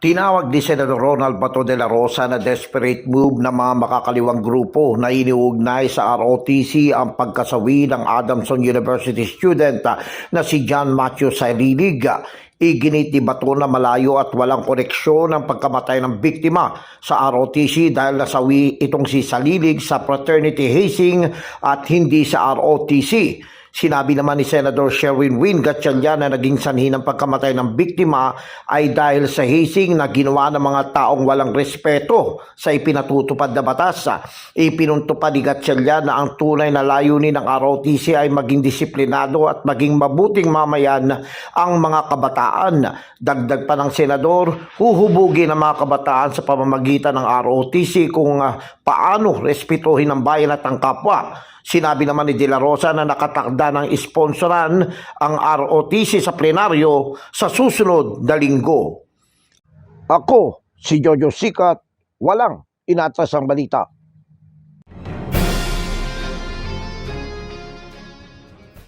Tinawag ni Senador Ronald Bato de la Rosa na desperate move ng mga makakaliwang grupo na iniugnay sa ROTC ang pagkasawi ng Adamson University student ah, na si John Matthew Salilig. Iginit ni Bato na malayo at walang koneksyon ang pagkamatay ng biktima sa ROTC dahil nasawi itong si Salilig sa fraternity hazing at hindi sa ROTC. Sinabi naman ni Senador Sherwin Win Gatchalian na naging sanhi ng pagkamatay ng biktima ay dahil sa hazing na ginawa ng mga taong walang respeto sa ipinatutupad na batas. Ipinuntupad ni Gatchalian na ang tunay na layunin ng ROTC ay maging disiplinado at maging mabuting mamayan ang mga kabataan. Dagdag pa ng Senador, huhubugin ang mga kabataan sa pamamagitan ng ROTC kung ah, paano respetuhin ang bayan at ang kapwa. Sinabi naman ni De La Rosa na nakatakda ng isponsoran ang ROTC sa plenaryo sa susunod na linggo. Ako, si Jojo Sikat, walang inatas ang balita.